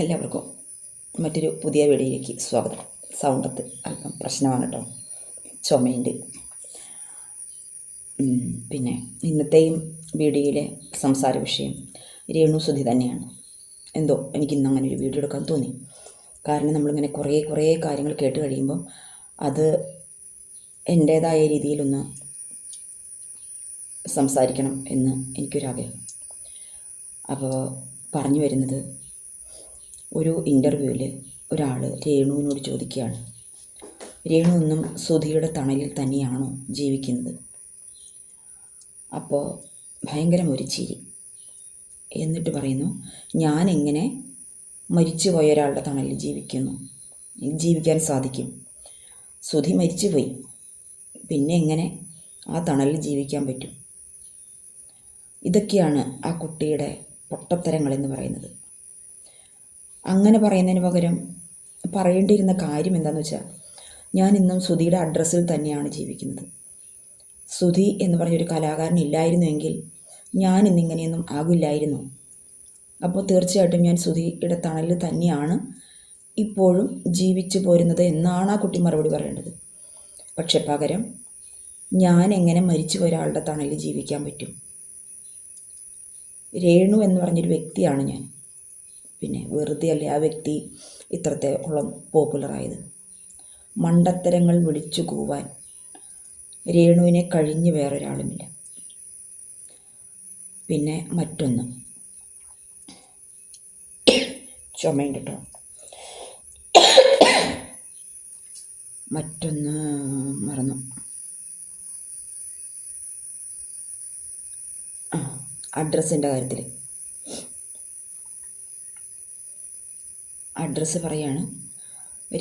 എല്ലാവർക്കും മറ്റൊരു പുതിയ വീഡിയോയിലേക്ക് സ്വാഗതം. സൗണ്ടത്ത് അല്പം പ്രശ്നമാണ് കേട്ടോ. ചുമയുണ്ട്. പിന്നെ ഇന്നത്തെയും വീഡിയോയിലെ സംസാര വിഷയം രേണു സുധി തന്നെയാണ്. എന്തോ എനിക്ക് ഇന്ന് അങ്ങനെ ഒരു വീഡിയോ എടുക്കാൻ തോന്നി. കാരണം നമ്മളിങ്ങനെ കുറേ കുറേ കാര്യങ്ങൾ കേട്ട് കഴിയുമ്പോൾ അത് എന്റേതായ രീതിയിലൊന്ന് സംസാരിക്കണം എന്ന് എനിക്കൊരാഗ്രഹം. അപ്പോൾ പറഞ്ഞു വരുന്നത് ഒരു ഇന്റർവ്യൂവിൽ ഒരാൾ രേണുവിനോട് ചോദിക്കുകയാണ്. രേണു എന്നും സുധിയുടെ തണലിൽ തന്നെയാണോ ജീവിക്കുന്നത്? അപ്പോൾ ഭയങ്കരം ഒരു ചിരി. എന്നിട്ട് പറയുന്നു ഞാൻ എങ്ങനെ മരിച്ചുപോയ ഒരാളുടെ തണലിൽ ജീവിക്കുന്നു? ജീവിക്കാൻ സാധിക്കും. സുധി മരിച്ചുപോയി പിന്നെ എങ്ങനെ ആ തണലിൽ ജീവിക്കാൻ പറ്റും? ഇതൊക്കെയാണ് ആ കുട്ടിയുടെ പൊട്ടത്തരങ്ങളെന്ന് പറയുന്നത്. അങ്ങനെ പറയുന്നതിന് പകരം പറയേണ്ടിയിരുന്ന കാര്യം എന്താണെന്ന് വെച്ചാൽ ഞാൻ ഇന്നും സുധിയുടെ അഡ്രസ്സിൽ തന്നെയാണ് ജീവിക്കുന്നത്. സുധി എന്ന് പറഞ്ഞൊരു കലാകാരൻ ഇല്ലായിരുന്നുവെങ്കിൽ ഞാൻ ഇന്നിങ്ങനെയൊന്നും ആകില്ലായിരുന്നു. അപ്പോൾ തീർച്ചയായിട്ടും ഞാൻ സുധിയുടെ തണലിൽ തന്നെയാണ് ഇപ്പോഴും ജീവിച്ചു പോരുന്നത് എന്നാണ് ആ കുട്ടി മറുപടി പറയേണ്ടത്. പക്ഷെ പകരം ഞാൻ എങ്ങനെ മരിച്ചു ഒരാളുടെ തണലിൽ ജീവിക്കാൻ പറ്റും? രേണു എന്ന് പറഞ്ഞൊരു വ്യക്തിയാണ് ഞാൻ. പിന്നെ വെറുതെ അല്ലേ ആ വ്യക്തി ഇത്രത്തോളം പോപ്പുലറായത്? മണ്ടത്തരങ്ങൾ വിളിച്ചു കൂവാൻ രേണുവിനെ കഴിഞ്ഞ് വേറൊരാളുമില്ല. പിന്നെ മറ്റൊന്ന്. ചുമയുണ്ട് കേട്ടോ. മറ്റൊന്ന് മറന്നു. അഡ്രസ്സിന്റെ കാര്യത്തിൽ അഡ്രസ്സ് പറയാണ്.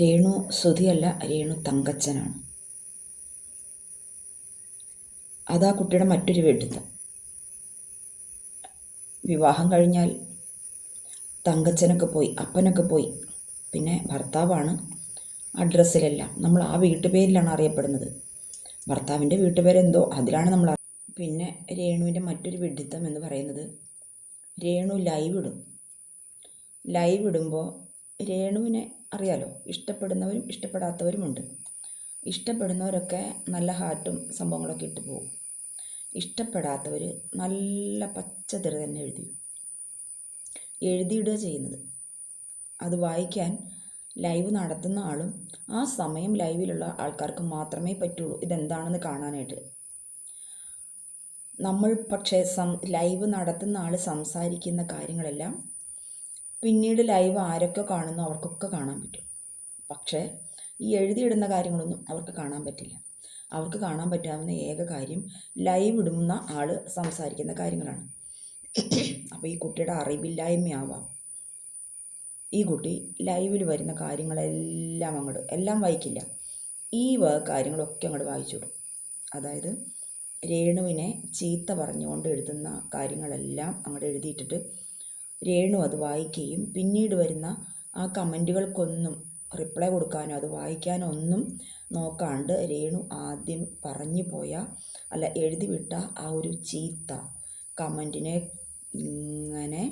രേണു സുധിയല്ല രേണു തങ്കച്ചനാണ്. അതാ കുട്ടിയുടെ മറ്റൊരു വീട്ടിൽ വിവാഹം കഴിഞ്ഞാൽ തങ്കച്ചനൊക്കെ പോയി അപ്പനൊക്കെ പോയി. പിന്നെ ഭർത്താവാണ് അഡ്രസ്സിലല്ല. നമ്മൾ ആ വീട്ടുപേരിലാണ് അറിയപ്പെടുന്നത്. ഭർത്താവിന്റെ വീട്ടുപേരെന്തോ അതിലാണ് നമ്മൾ പിന്നെ രേണുവിന്റെ മറ്റൊരു വിഡിത്തം എന്ന് പറയുന്നത് രേണു ലൈവ് ഇടും. ലൈവ് ഇടുമ്പോൾ രേണുവിനെ അറിയാലോ. ഇഷ്ടപ്പെടുന്നവരും ഇഷ്ടപ്പെടാത്തവരുമുണ്ട്. ഇഷ്ടപ്പെടുന്നവരൊക്കെ നല്ല ഹാർട്ടും സംഭവങ്ങളൊക്കെ ഇട്ട് പോകും ഇഷ്ടപ്പെടാത്തവർ നല്ല പച്ചതെറി തന്നെ എഴുതി. എഴുതിയിടുക ചെയ്യുന്നത്. അത് വായിക്കാൻ ലൈവ് നടത്തുന്ന ആളും ആ സമയം ലൈവിലുള്ള ആൾക്കാർക്ക് മാത്രമേ പറ്റുള്ളൂ. ഇതെന്താണെന്ന് കാണാനായിട്ട്. നമ്മൾ പക്ഷേ സം ലൈവ് നടത്തുന്ന ആൾ സംസാരിക്കുന്ന കാര്യങ്ങളെല്ലാം പിന്നീട് ലൈവ് ആരൊക്കെ കാണുന്നു അവർക്കൊക്കെ കാണാൻ പറ്റും. പക്ഷേ ഈ എഴുതിയിടുന്ന കാര്യങ്ങളൊന്നും അവർക്ക് കാണാൻ പറ്റില്ല. അവർക്ക് കാണാൻ പറ്റാവുന്ന ഏക കാര്യം ലൈവ് ഇടുന്ന ആൾ സംസാരിക്കുന്ന കാര്യങ്ങളാണ്. അപ്പോൾ ഈ കുട്ടിയുടെ അറിവില്ലായ്മയാവാം. ഈ കുട്ടി ലൈവിൽ വരുന്ന കാര്യങ്ങളെല്ലാം അങ്ങോട്ട് എല്ലാം വായിക്കില്ല. ഈ കാര്യങ്ങളൊക്കെ അങ്ങോട്ട് വായിച്ചുവിടും അതായത് രേണുവിനെ ചീത്ത പറഞ്ഞുകൊണ്ട് എഴുതുന്ന കാര്യങ്ങളെല്ലാം അങ്ങോട്ട് എഴുതിയിട്ടിട്ട് രേണു അത് വായിക്കുകയും പിന്നീട് വരുന്ന ആ കമന്റുകൾക്കൊന്നും റിപ്ലൈ കൊടുക്കാനോ അത് വായിക്കാനോ ഒന്നും നോക്കാണ്ട് രേണു ആദ്യം പറഞ്ഞു പോയ അല്ല എഴുതി വിട്ട ആ ഒരു ചീത്ത കമന്റിനെ ഇങ്ങനെ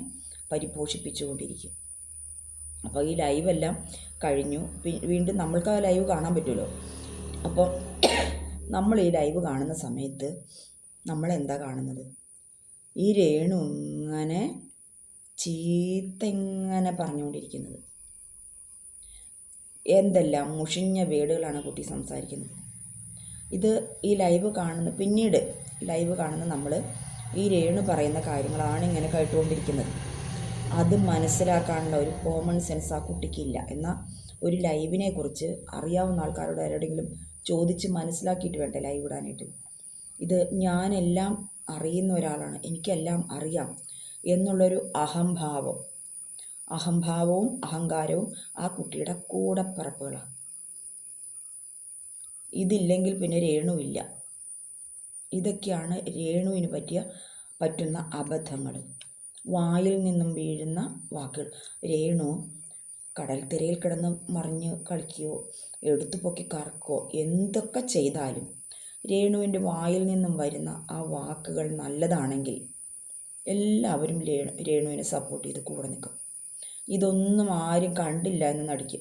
പരിപോഷിപ്പിച്ചുകൊണ്ടിരിക്കും. അപ്പോൾ ഈ ലൈവെല്ലാം കഴിഞ്ഞു. വീണ്ടും നമ്മൾക്ക് ആ ലൈവ് കാണാൻ പറ്റുമല്ലോ? അപ്പോൾ നമ്മൾ ഈ ലൈവ് കാണുന്ന സമയത്ത് നമ്മൾ എന്താ കാണുന്നത്? ഈ രേണു ഇങ്ങനെ ചീത്ത ഇങ്ങനെ പറഞ്ഞുകൊണ്ടിരിക്കുന്നത്? എന്തെല്ലാം മുഷിഞ്ഞ വേടുകളാണ് കുട്ടി സംസാരിക്കുന്നത്? ഇത് ഈ ലൈവ് കാണുന്ന പിന്നീട് ലൈവ് കാണുന്ന നമ്മൾ ഈ രേണു പറയുന്ന കാര്യങ്ങളാണ് ഇങ്ങനെ കേട്ടുകൊണ്ടിരിക്കുന്നത്. അത് മനസ്സിലാക്കാനുള്ള ഒരു കോമൺ സെൻസ് ആ കുട്ടിക്കില്ല എന്നാൽ ഒരു ലൈവിനെ കുറിച്ച് അറിയാവുന്ന ആൾക്കാരോട് ആരോടെങ്കിലും ചോദിച്ച് മനസ്സിലാക്കിയിട്ട് വേണ്ട ലൈവ് ഇടാനായിട്ട്? ഇത് ഞാനെല്ലാം അറിയുന്ന ഒരാളാണ്. എനിക്കെല്ലാം അറിയാം. എന്നുള്ളൊരു അഹംഭാവം. അഹംഭാവവും അഹങ്കാരവും ആ കുട്ടിയുടെ കൂടപ്പിറപ്പുകളാണ് ഇതില്ലെങ്കിൽ പിന്നെ രേണുവില്ല. ഇതൊക്കെയാണ് രേണുവിന് പറ്റിയ പറ്റുന്ന അബദ്ധങ്ങൾ. വായിൽ നിന്നും വീഴുന്ന വാക്കുകൾ. രേണു കടൽത്തിരയിൽ തിരയിൽ കിടന്ന് മറിഞ്ഞ് കളിക്കുകയോ എടുത്തു പൊക്കി കറക്കുകയോ എന്തൊക്കെ ചെയ്താലും രേണുവിന്റെ വായിൽ നിന്നും വരുന്ന ആ വാക്കുകൾ നല്ലതാണെങ്കിൽ എല്ലാവരും രേണു രേണുവിനെ സപ്പോർട്ട് ചെയ്ത് കൂടെ നിൽക്കും. ഇതൊന്നും ആരും കണ്ടില്ല എന്ന് നടിക്കും.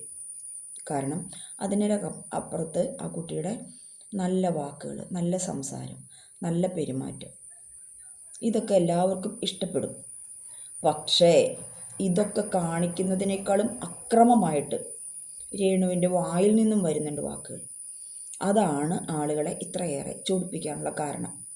കാരണം അതിനൊരു അപ്പുറത്ത് ആ കുട്ടിയുടെ നല്ല വാക്കുകൾ നല്ല സംസാരം നല്ല പെരുമാറ്റം. ഇതൊക്കെ എല്ലാവർക്കും ഇഷ്ടപ്പെടും. പക്ഷേ ഇതൊക്കെ കാണിക്കുന്നതിനേക്കാളും അക്രമമായിട്ട് രേണുവിന്റെ വായിൽ നിന്നും വരുന്നുണ്ട് വാക്കുകൾ. അതാണ് ആളുകളെ ഇത്രയേറെ ചൊടിപ്പിക്കാനുള്ള കാരണം.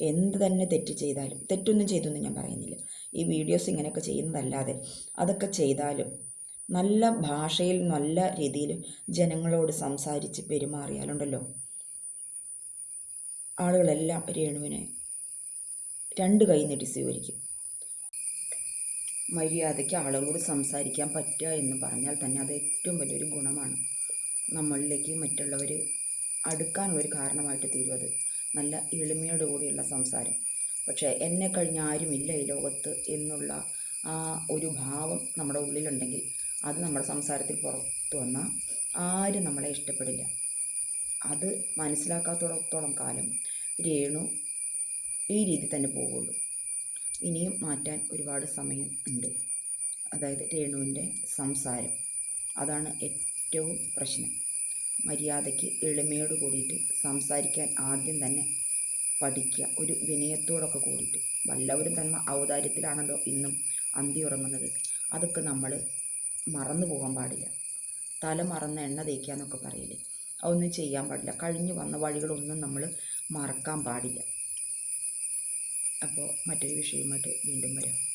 എന്ത് തന്നെ തെറ്റ് ചെയ്താലും തെറ്റൊന്നും ചെയ്തൊന്നും ഞാൻ പറയുന്നില്ല. ഈ വീഡിയോസ് ഇങ്ങനെയൊക്കെ ചെയ്യുന്നതല്ലാതെ അതൊക്കെ ചെയ്താലും നല്ല ഭാഷയിൽ നല്ല രീതിയിൽ ജനങ്ങളോട് സംസാരിച്ച് പെരുമാറിയാലുണ്ടല്ലോ. ആളുകളെല്ലാം രേണുവിനെ രണ്ട് കൈ നീട്ടി സ്വീകരിക്കും. മര്യാദയ്ക്ക് ആളുകളോട് സംസാരിക്കാൻ പറ്റുക എന്ന് പറഞ്ഞാൽ തന്നെ അത് ഏറ്റവും വലിയൊരു ഗുണമാണ്. നമ്മളിലേക്ക് മറ്റുള്ളവർ അടുക്കാനുള്ളൊരു കാരണമായിട്ട് തീരും അത്. നല്ല എളിമയോട് കൂടിയുള്ള സംസാരം. പക്ഷേ എന്നെ കഴിഞ്ഞ ആരുമില്ല ഈ ലോകത്ത് എന്നുള്ള ആ ഒരു ഭാവം നമ്മുടെ ഉള്ളിലുണ്ടെങ്കിൽ അത് നമ്മുടെ സംസാരത്തിൽ പുറത്തു വന്നാൽ ആരും നമ്മളെ ഇഷ്ടപ്പെടില്ല. അത് മനസ്സിലാക്കാത്തോടത്തോളം കാലം രേണു ഈ രീതി തന്നെ പോവുള്ളൂ. ഇനിയും മാറ്റാൻ ഒരുപാട് സമയം ഉണ്ട്. അതായത് രേണുവിന്റെ സംസാരം. അതാണ് ഏറ്റവും പ്രശ്നം. മര്യാദയ്ക്ക് എളിമയോട് കൂടിയിട്ട് സംസാരിക്കാൻ ആദ്യം തന്നെ പഠിക്കുക. ഒരു വിനയത്തോടൊക്കെ കൂടിയിട്ട്. വല്ലവരും തന്നെ ഔദാര്യത്തിലാണല്ലോ ഇന്നും അന്തി ഉറങ്ങുന്നത്. അതൊക്കെ നമ്മൾ മറന്നു പോകാൻ പാടില്ല. തല മറന്ന് എണ്ണ തേക്കുക എന്നൊക്കെ പറയില്ലേ? അതൊന്നും ചെയ്യാൻ പാടില്ല. കഴിഞ്ഞു വന്ന വഴികളൊന്നും നമ്മൾ മറക്കാൻ പാടില്ല. അപ്പോൾ മറ്റൊരു വിഷയമായിട്ട് വീണ്ടും വരാം.